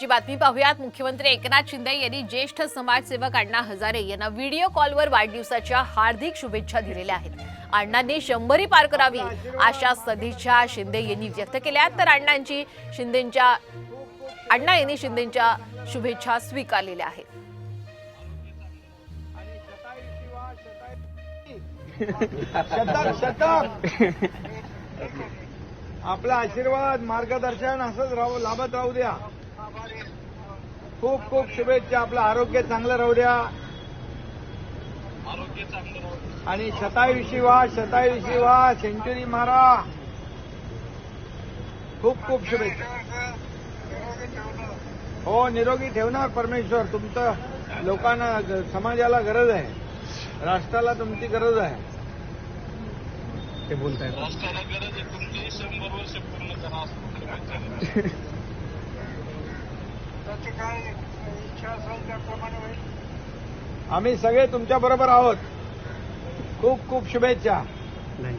जी बातमी पाहूयात. मुख्यमंत्री एकनाथ शिंदे यांनी ज्येष्ठ समाजसेवक अण्णा हजारे यांना व्हिडिओ कॉलवर वाढदिवसाच्या हार्दिक शुभेच्छा दिलेल्या आहेत. अण्णांनी शंभरी पार करावी अशा सदिच्छा शिंदे यांनी व्यक्त केल्या तर अण्णांची शिंदेच्या अण्णा यांनी शिंदेच्या शुभेच्छा स्वीकारलेल्या आहेत. आपला आशीर्वाद मार्गदर्शन असंच राहू लाभत राहू द्या. खूप खूप शुभेच्छा आपलं आरोग्य चांगलं राहू द्या. आणि शतायुषी वा शतायुषी वा सेंचुरी मारा. खूप खूप शुभेच्छा. हो निरोगी ठेवणार परमेश्वर तुमचं लोकांना समाजाला गरज आहे. राष्ट्राला तुमची गरज आहे. ते बोलतायत. राष्ट्राला गरज आहे तुमची शंभर वर्ष पूर्ण करा काय इच्छा असेल त्याप्रमाणे होईल. आम्ही सगळे तुमच्या बरोबर आहोत. खूप खूप शुभेच्छा. नाही.